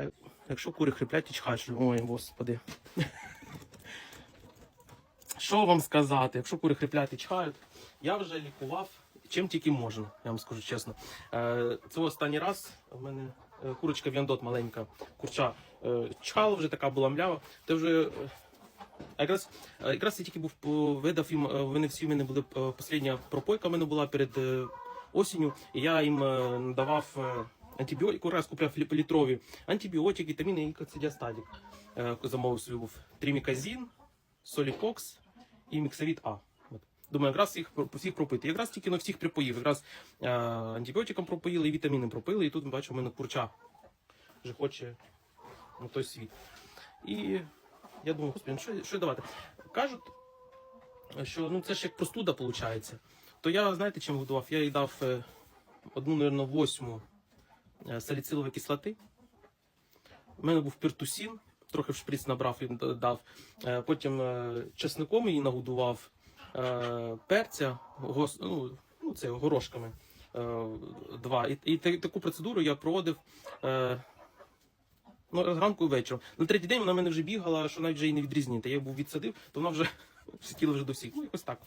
А якщо кури хриплять і чхають, ой, господи. Що вам сказати? Якщо кури хриплять і чхають, я вже лікував чим тільки можна, я вам скажу чесно. Е, Це останній раз в мене е, курочка Вяндот маленька, курча е, чхала вже така була млява. Ти вже якраз, якраз я тільки був видав їм, вони всі в мене були остання пропойка в мене була перед осінню, і я їм надавав е, антибіотику, раз купляв літрові антибіотики, вітаміни і кацидіастатік. Е, Замовив собі був тріміказін, солікокс і міксавіт А. Думаю, якраз їх всіх пропити. Якраз тільки на всіх припоїв. Якраз е, антибіотиком пропоїли і вітаміни пропили. І тут бачу, в мене курча вже хоче на той світ. І я думаю, господи, ну що, що давати? Кажуть, що ну це ж як простуда виходить. То я, знаєте, чим годував? Я їй дав е, одну, мабуть, восьму саліцилової кислоти. У мене був піртусін, трохи в шприц набрав і дав. Е, Потім е, чесником її нагодував, е, перця, гос, ну, ну, це горошками. е, Два. І, і таку процедуру я проводив е, ну, зранку і вечором. На третій день вона мене вже бігала, що навіть вже її не відрізнити. Я був відсадив, то вона вже сиділа вже до всіх. Ну, якось так.